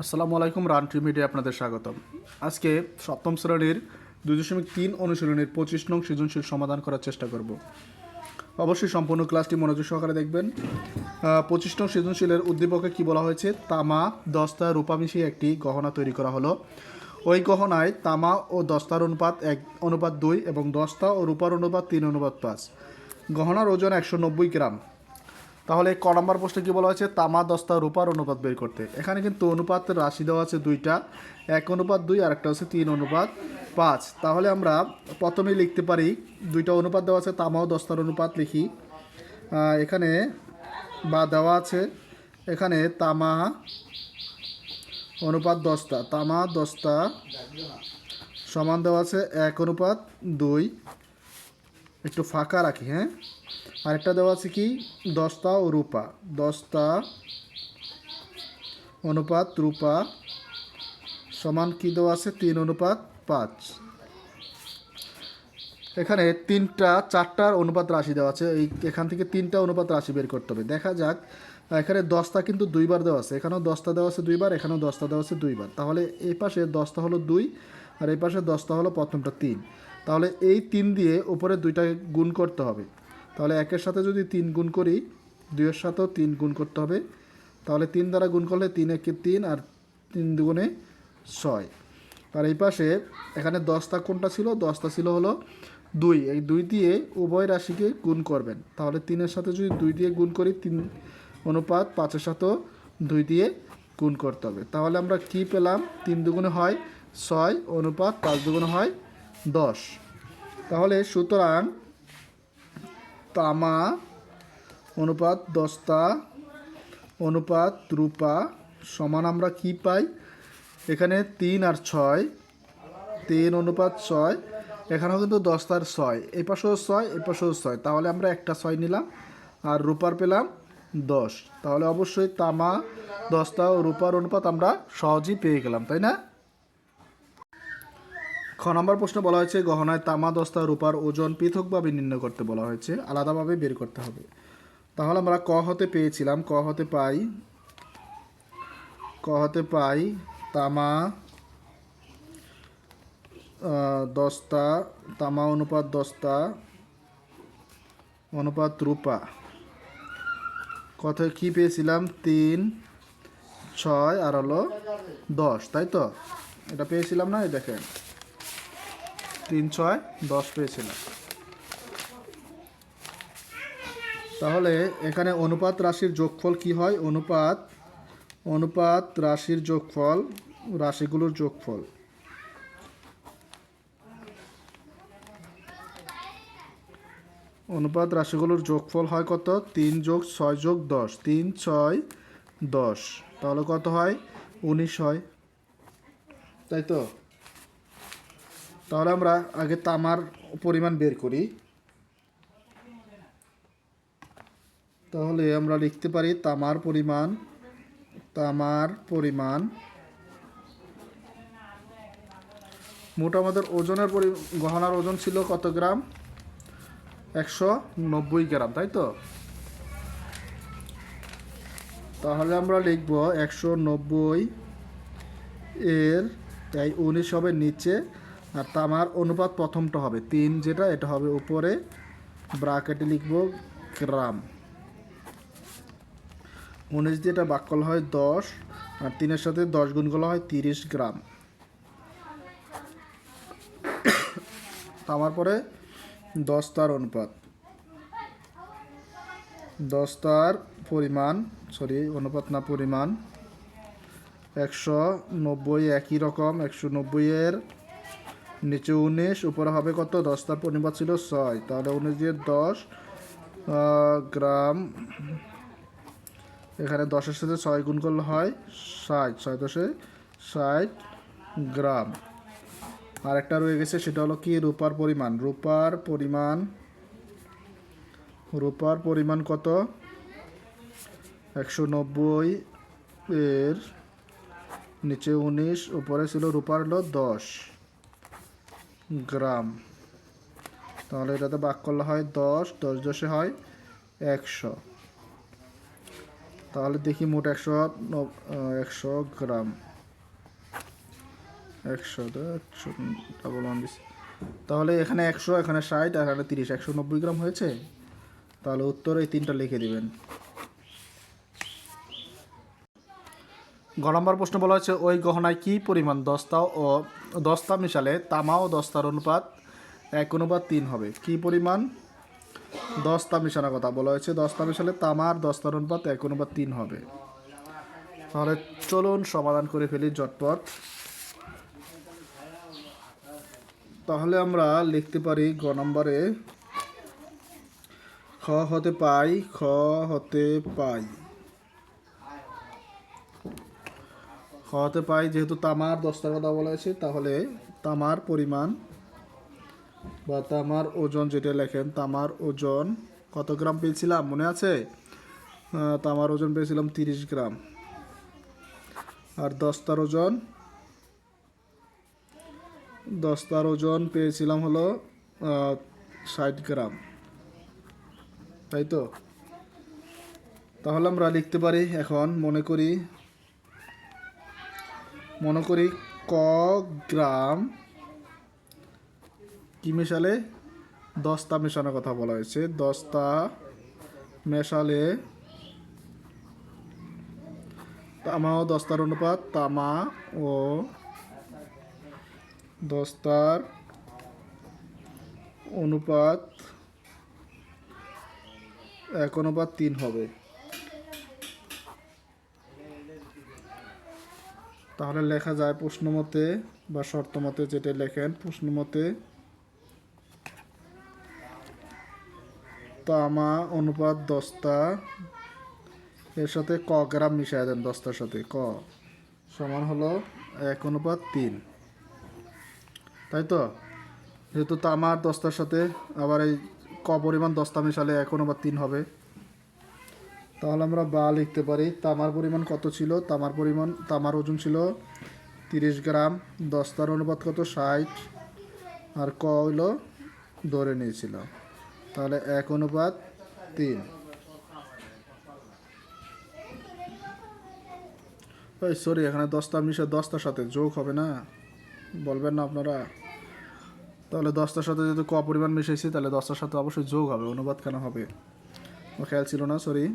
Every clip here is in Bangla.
আসসালামু আলাইকুম রানট্রি মিডিয়া আপনাদের স্বাগতম। আজকে সপ্তম শ্রেণির দুই দশমিক তিন অনুশীলনের পঁচিশ নং সৃজনশীল সমাধান করার চেষ্টা করব। অবশ্যই সম্পূর্ণ ক্লাসটি মনোযোগ সহকারে দেখবেন। পঁচিশ নং সৃজনশীলের উদ্দীপকে কি বলা হয়েছে? তামা, দস্তা, রূপা মিশিয়ে একটি গহনা তৈরি করা হলো। ওই গহনায় তামা ও দস্তার অনুপাত এক, অনুপাত দুই এবং দস্তা ও রূপার অনুপাত তিন, অনুপাত পাঁচ। গহনার ওজন একশো নব্বই গ্রাম। তাহলে ক নম্বর প্রশ্নে কী বলা হয়েছে? তামা, দস্তা, রূপার অনুপাত বের করতে। এখানে কিন্তু অনুপাত রাশি দেওয়া আছে দুইটা। এক অনুপাত দুই আর একটা হচ্ছে তিন অনুপাত পাঁচ। তাহলে আমরা প্রথমেই লিখতে পারি, দুইটা অনুপাত দেওয়া আছে, তামা ও দস্তার অনুপাত লিখি। এখানে বা দেওয়া আছে, এখানে তামা অনুপাত দস্তা, তামা, দস্তা সমান দেওয়া আছে, এক অনুপাত দুই একটু ফাঁকা রাখি হ্যাঁ? আরেকটা দেওয়া আছে কি? দস্তা ও রূপা। দস্তা, অনুপাত, রূপা, সমান কি দেওয়া আছে? তিন অনুপাত, পাঁচ। এখানে তিনটা, চারটার অনুপাত রাশি দেওয়া আছে। এই, এখান থেকে তিনটা অনুপাত রাশি বের করতে হবে। দেখা যাক, এখানে দশটা কিন্তু দুইবার দেওয়া আছে। এখানেও দশটা দেওয়া আছে দুইবার, এখানেও দশটা দেওয়া আছে দুইবার। তাহলে এই পাশে দশটা হলো দুই, আর এই পাশে দশটা হলো প্রথমটা তিন। তাহলে এই তিন দিয়ে উপরে দুইটা গুণ করতে হবে। তাহলে একের সাথে যদি তিন গুণ করি, দুইয়ের সাথেও তিন গুণ করতে হবে। তাহলে তিন দ্বারা গুণ করলে তিন একে তিন আর তিন দুগুণে ছয়। আর এই পাশে এখানে দশটা কোনটা ছিল, দশটা ছিল হলো দুই। এই দুই দিয়ে উভয় রাশিকে গুণ করবেন। তাহলে তিনের সাথে যদি দুই দিয়ে গুণ করি, তিন অনুপাত পাঁচের সাথেও দুই দিয়ে গুণ করতে হবে। তাহলে আমরা কি পেলাম? তিন দুগুণে হয় ছয়, অনুপাত পাঁচ দুগুণে হয় দশ। তাহলে সুতরাং তামা অনুপাত দস্তা অনুপাত রূপা সমান আমরা কি পাই? এখানে তিন আর ছয়, তিন অনুপাত ছয়, এখানেও কিন্তু দশটার ছয়। এই পাশেও ছয়, এই পাশেও ছয়। তাহলে আমরা একটা ছয় নিলাম আর রূপার পেলাম দশ। তাহলে অবশ্যই তামা দশটা ও রূপার অনুপাত আমরা সহজেই পেয়ে গেলাম, তাই না? খ নম্বর প্রশ্ন বলা হয়েছে, গহনায় তামা দস্তা রূপার ওজন পৃথকভাবে নির্ণয় করতে বলা হয়েছে, আলাদাভাবে বের করতে হবে। তাহলে আমরা ক হতে পেয়েছিলাম, ক হতে পাই, ক হতে পাই তামা দস্তা, তামা অনুপাত দস্তা, অনুপাত রূপা। কথায় কি পেয়েছিলাম? তিন, ছয়, আর হলো দশ, তাই তো? এটা পেয়েছিলাম না? এই দেখেন। তিন ছয়, দশ পেয়েছিলাম তাহলে এখানে অনুপাত রাশির যোগফল কি হয়? অনুপাত অনুপাত রাশির যোগফল, রাশিগুলোর যোগফল। অনুপাত রাশিগুলোর যোগফল হয় কত? তিন যোগ ছয় যোগ দশ। তিন, ছয়, দশ। তাহলে কত হয়? উনিশ হয়। তাই তো? তাহলে আমরা আগে তামার পরিমাণ বের করি। তাহলে আমরা লিখতে পারি তামার পরিমাণ তামার পরিমাণ। মোট আমাদের ওজনের পরি, গহনার ওজন ছিল কত গ্রাম? একশো নব্বই গ্রাম, তাই তো? তাহলে আমরা লিখব একশো নব্বই এর, তাই উনিশ হবে নিচে। আর তামার অনুপাত প্রথমটা হবে তিন যেটা, এটা হবে উপরে ব্রাকেটে লিখব গ্রাম। উনিশ দিয়ে এটা বাক্যল হয় দশ, আর তিনের সাথে দশ গুণ করা হয় তিরিশ গ্রাম। তামার পরে দশ তার অনুপাত। দশ তার পরিমাণ, সরি, অনুপাত না পরিমাণ, একশো নব্বই একই রকম, একশো নব্বইয়ের নিচে উনিশ, উপরে হবে কত? দশটার পরিমাণ ছিল ছয়। তাহলে উনিশ দিয়ে দশ গ্রাম, এখানে দশের সাথে ছয় গুণ করলে হয় ষাট। ছয় দশে ষাট গ্রাম। আর একটা রয়ে গেছে, সেটা হলো কি? রূপার পরিমাণ। রূপার পরিমাণ রূপার পরিমাণ কত? একশো নব্বই এর নিচে উনিশ, উপরে ছিল রূপার হলো দশ। গ্রাম। তাহলে এটাতে বাক করলে হয় দশ দশ দশে হয় একশো। তাহলে দেখি মোট একশো একশো গ্রাম। একশো ডাবল ওয়ান তাহলে এখানে একশো, এখানে ষাট আর এখানে তিরিশ, একশো নব্বই গ্রাম হয়েছে? তাহলে উত্তর এই তিনটা লিখে দিবেন। গ নম্বর প্রশ্ন বলা হচ্ছে ওই গহনায় কি পরিমাণ দস্তা ও দস্তা মিশালে তামা ও দস্তার অনুপাত এক অনুপাত তিন হবে। কি পরিমাণ? দস্তা মিশানোর কথা বলা হয়েছে। দস্তা মিশালে তামা আর দস্তার অনুপাত এক অনুপাত তিন হবে। তাহলে চলুন সমাধান করে ফেলি জটপট তাহলে আমরা লিখতে পারি গ নম্বরে, খ হতে পাই, খ হতে পাই। খ হতে পাই। যেহেতু তামার দশটার কথা বলা হয়েছে তাহলে তামার পরিমাণ বা তামার ওজন যেটা লেখেন, তামার ওজন কত গ্রাম পেয়েছিলাম? মনে আছে? তামার ওজন পেয়েছিলাম তিরিশ গ্রাম। আর দস্তার ওজন? দস্তার ওজন পেয়েছিলাম হলো ষাট গ্রাম। তাই তো? তাহলে আমরা লিখতে পারি, এখন মনে করি মনে করি ক গ্রাম কি মেশালে? দস্তা মেশানোর কথা বলা হয়েছে। দস্তা মেশালে তামা ও দস্তার অনুপাত, তামা ও দস্তার অনুপাত এক অনুপাত তিন হবে। তাহলে লেখা যায় প্রশ্ন মতে বা শর্ত মতে যেটা লেখেন প্রশ্ন মতে তামা অনুপাত দস্তা, এর সাথে ক গ্রাম মিশাই দেন দস্তার সাথে, ক। সমান হলো এক অনুপাত তিন। তাই তো? যেহেতু তামার দস্তার সাথে আবার এই ক পরিমাণ দস্তা মিশালে এক অনুপাত তিন হবে। তাহলে আমরা বা লিখতে পারি, তামার পরিমাণ কত ছিল? তামার পরিমাণ, তামার ওজন ছিল তিরিশ গ্রাম দস্তার অনুপাত কত? ষাট। আর ক হইল ধরে নিয়েছিল। তাহলে এক অনুপাত তিন। ওই সরি এখানে দশটা মিশে দশটার সাথে যোগ হবে না। বলবেন না আপনারা। তাহলে দশটার সাথে যদি ক পরিমাণ মিশাইছি, তাহলে দশটার সাথে অবশ্যই যোগ হবে অনুবাদ কেন হবে? আমার খেয়াল ছিল না সরি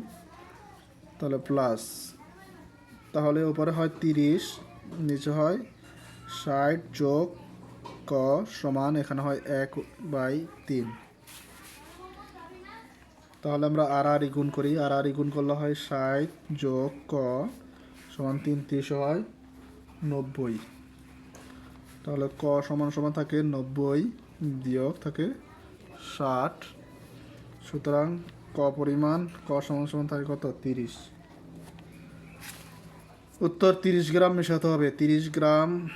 তাহলে প্লাস তাহলে উপরে হয় তিরিশ, নিচে হয় ষাট যোগ ক সমান এখানে হয় এক বাই তিন। তাহলে আমরা আর আর গুণ করি, আর আর গুণ করলে হয় ষাট যোগ ক সমান তিন, তিরিশ হয় নব্বই। তাহলে ক সমান সমান থাকে নব্বই বিয়োগ থাকে ষাট। সুতরাং ক পরিমাণ, ক সমান সমান থাকে কত? তিরিশ। উত্তর তিরিশ গ্রাম মেশাতে হবে। তিরিশ গ্রাম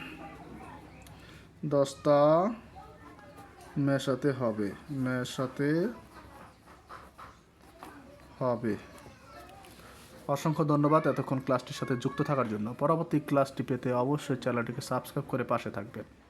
দশটা মেশাতে হবে। মেশাতে হবে। অসংখ্য ধন্যবাদ এতক্ষণ ক্লাসটির সাথে যুক্ত থাকার জন্য। পরবর্তী ক্লাসটি পেতে অবশ্যই চ্যানেলটিকে সাবস্ক্রাইব করে পাশে থাকবেন।